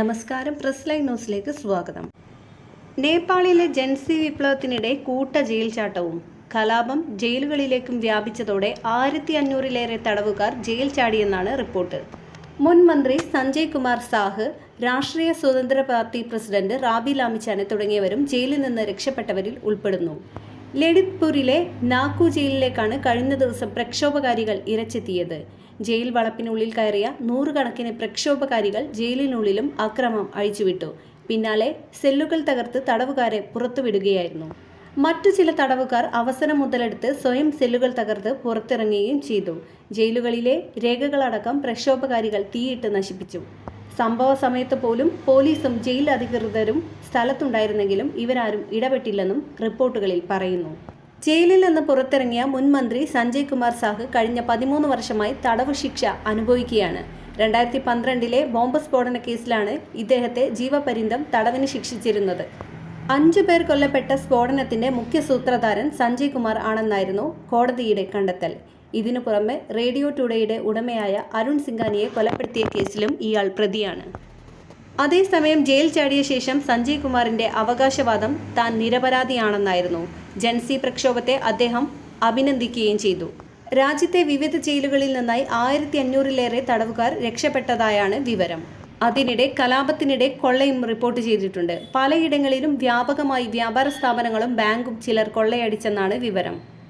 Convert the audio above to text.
നമസ്കാരം. Press line ന്യൂസിലേക്ക് സ്വാഗതം. നേപ്പാളിലെ ജൻസി വിപ്ലവത്തിനിടെ കൂട്ട ജയിൽ ചാട്ടവും കലാപം ജയിലുകളിലേക്കും വ്യാപിച്ചതോടെ ആയിരത്തി അഞ്ഞൂറിലേറെ തടവുകാർ ജയിൽ ചാടിയെന്നാണ് റിപ്പോർട്ട്. മുൻ മന്ത്രി സഞ്ജയ് കുമാർ സാഹ് രാഷ്ട്രീയ സ്വതന്ത്ര പാർട്ടി പ്രസിഡന്റ് റാബി ലാമിച്ചാനെ തുടങ്ങിയവരും ജയിലിൽ നിന്ന് രക്ഷപ്പെട്ടവരിൽ ഉൾപ്പെടുന്നു. ലളിത്പൂരിലെ നാക്കു ജയിലിലേക്കാണ് കഴിഞ്ഞ ദിവസം പ്രക്ഷോഭകാരികൾ ഇരച്ചെത്തിയത്. ജയിൽ വളപ്പിനുള്ളിൽ കയറിയ നൂറുകണക്കിന് പ്രക്ഷോഭകാരികൾ ജയിലിനുള്ളിലും അക്രമം അഴിച്ചുവിട്ടു. പിന്നാലെ സെല്ലുകൾ തകർത്ത് തടവുകാരെ പുറത്തുവിടുകയായിരുന്നു. മറ്റു ചില തടവുകാർ അവസരം മുതലെടുത്ത് സ്വയം സെല്ലുകൾ തകർത്ത് പുറത്തിറങ്ങുകയും ചെയ്തു. ജയിലുകളിലെ രേഖകളടക്കം പ്രക്ഷോഭകാരികൾ തീയിട്ട് നശിപ്പിച്ചു. സംഭവ സമയത്ത് പോലും പോലീസും ജയിൽ അധികൃതരും സ്ഥലത്തുണ്ടായിരുന്നെങ്കിലും ഇവരാരും ഇടപെട്ടില്ലെന്നും റിപ്പോർട്ടുകളിൽ പറയുന്നു. ജയിലിൽ നിന്ന് പുറത്തിറങ്ങിയ മുൻ മന്ത്രി സഞ്ജയ് കുമാർ സാഹ് കഴിഞ്ഞ പതിമൂന്ന് വർഷമായി തടവ് ശിക്ഷ അനുഭവിക്കുകയാണ്. രണ്ടായിരത്തി പന്ത്രണ്ടിലെ ബോംബ് സ്ഫോടന കേസിലാണ് ഇദ്ദേഹത്തെ ജീവപര്യന്തം തടവിന് ശിക്ഷിച്ചിരുന്നത്. അഞ്ചു പേർ കൊല്ലപ്പെട്ട സ്ഫോടനത്തിന്റെ മുഖ്യ സൂത്രധാരൻ സഞ്ജയ് കുമാർ ആണെന്നായിരുന്നു കോടതിയുടെ കണ്ടെത്തൽ. ഇതിനു പുറമെ റേഡിയോ ടുഡേയുടെ ഉടമയായ അരുൺ സിംഗാനിയെ കൊലപ്പെടുത്തിയ കേസിലും ഇയാൾ പ്രതിയാണ്. അതേസമയം ജയിൽ ചാടിയ ശേഷം സഞ്ജയ് കുമാറിന്റെ അവകാശവാദം താൻ നിരപരാധിയാണെന്നായിരുന്നു. ജൻസി പ്രക്ഷോഭത്തെ അദ്ദേഹം അഭിനന്ദിക്കുകയും ചെയ്തു. രാജ്യത്തെ വിവിധ ജയിലുകളിൽ നിന്നായി ആയിരത്തി അഞ്ഞൂറിലേറെ തടവുകാർ രക്ഷപ്പെട്ടതായാണ് വിവരം. അതിനിടെ കലാപത്തിനിടെ കൊള്ളയും റിപ്പോർട്ട് ചെയ്തിട്ടുണ്ട്. പലയിടങ്ങളിലും വ്യാപകമായി വ്യാപാര സ്ഥാപനങ്ങളും ബാങ്കും ചിലർ കൊള്ളയടിച്ചെന്നാണ് വിവരം.